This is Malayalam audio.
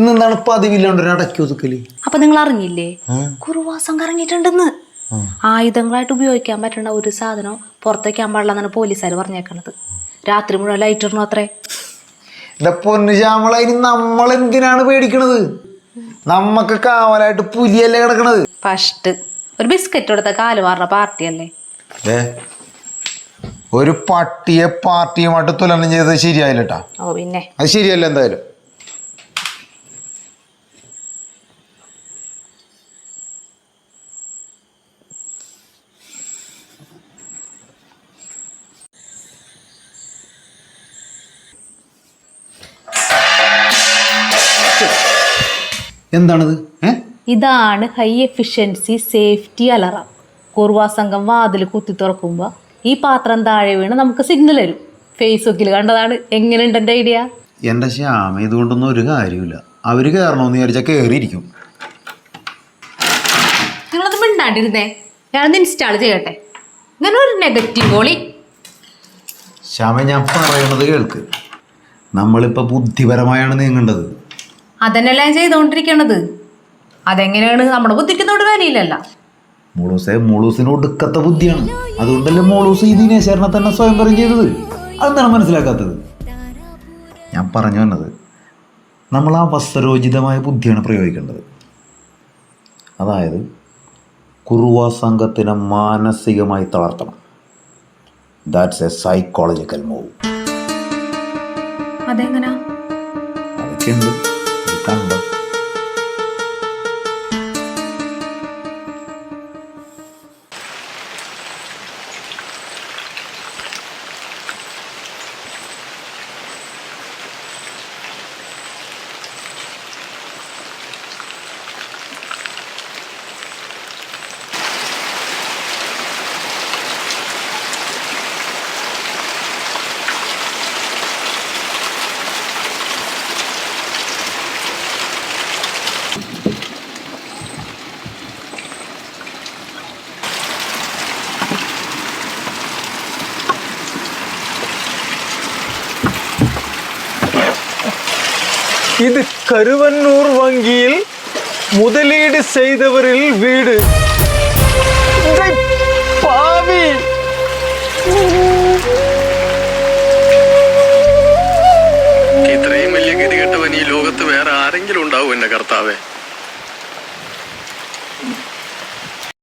ഇന്ന് എന്താണ് പതിവില്ലാണ്ട് ഒരു അടക്കി ഒതുക്കൽ. അപ്പൊ നിങ്ങൾ അറിഞ്ഞില്ലേ കുറുവാസം കറങ്ങിയിട്ടുണ്ടെന്ന് ആയുധങ്ങളായിട്ട് ഉപയോഗിക്കാൻ പറ്റുന്ന ഒരു സാധനം പുറത്തേക്കാൻ പാടില്ല എന്നാണ് പോലീസുകാർ പറഞ്ഞേക്കണത്. രാത്രി മുഴുവൻ ലൈറ്റ് ഇടണോ അത്രേ? എന്റെ പൊന്നു ശ്യാമള ഇനി നമ്മൾ എന്തിനാണ് പേടിക്കണത്? നമ്മക്ക് കാവലായിട്ട് പുലിയല്ലേ കിടക്കണത്? ഫസ്റ്റ് ഒരു ബിസ്ക്കറ്റ് കൊടുത്ത കാൽ മാറുന്ന പാർട്ടിയല്ലേ? ഒരു പട്ടിയെ പാർട്ടിയുമായിട്ട് തുലനം ചെയ്തത് ശരിയായില്ലട്ടാ. ഓ പിന്നെ? അത് ശരിയല്ല എന്തായാലും. എന്താണിത്? ഇതാണ് high efficiency safety alarm Kuruva സംഘം വാതിൽ കുത്തി തുറക്കുമ്പോൾ ഈ പാത്രം താഴെ വീണ് നമുക്ക് സിഗ്നൽ വരും. ഫേസ്ബുക്കിൽ കണ്ടതാണ്. എങ്ങനെയുണ്ട് എന്റെ ഐഡിയ എന്റെ ശ്യാമ ഇതുകൊണ്ടൊന്നും ഒരു കാര്യമില്ല അവർ കയറണമെന്ന് വിചാരിച്ചാൽ കയറിയിരിക്കും നിങ്ങളത് മിണ്ടാണ്ടിരുന്നേ. ഞാനത് ഇൻസ്റ്റാൾ ചെയ്യട്ടെ. ഇങ്ങനെ ഒരു നെഗറ്റീവ് കോളി ശ്യാമ ഞാൻ പറയുന്നത് കേൾക്ക്. നമ്മളിപ്പോൾ ബുദ്ധിപരമായാണ് നീങ്ങേണ്ടത്. അതന്നെല്ലാം ഞാൻ ചെയ്തുകൊണ്ടിരിക്കണത്. അതെങ്ങനെയാണ്? നമ്മുടെ ബുദ്ധിക്കുന്നോട് കാര്യമില്ലല്ല മോളൂസെ മോളൂസിന് ഒടുക്കത്തെ ബുദ്ധിയാണ്. അതുകൊണ്ടല്ലേ മോളൂസ് ഈ ദിനേശേരനെ തന്നെ സ്വയംവരം ചെയ്തത്? അതെന്താണ് മനസ്സിലാക്കാത്തത്? ഞാൻ പറഞ്ഞു വന്നത് നമ്മൾ ആ വസ്ത്രോചിതമായ ബുദ്ധിയാണ് പ്രയോഗിക്കേണ്ടത്. അതായത് കുറുവ സംഘത്തിനെ മാനസികമായി തളർത്തണം. ദാറ്റ്സ് എ സൈക്കോളജിക്കൽ മൂവ് അതെങ്ങനെ? അതൊക്കെ пока. இது கருவன்னூர் வங்கியில் முதலீடு செய்தவரில் வீடு இதை பாவி ഇത്രയും വലിയ ഗതികെട്ടവൻ ഈ ലോകത്ത് വേറെ ആരെങ്കിലും ഉണ്ടാവും എന്റെ കർത്താവേ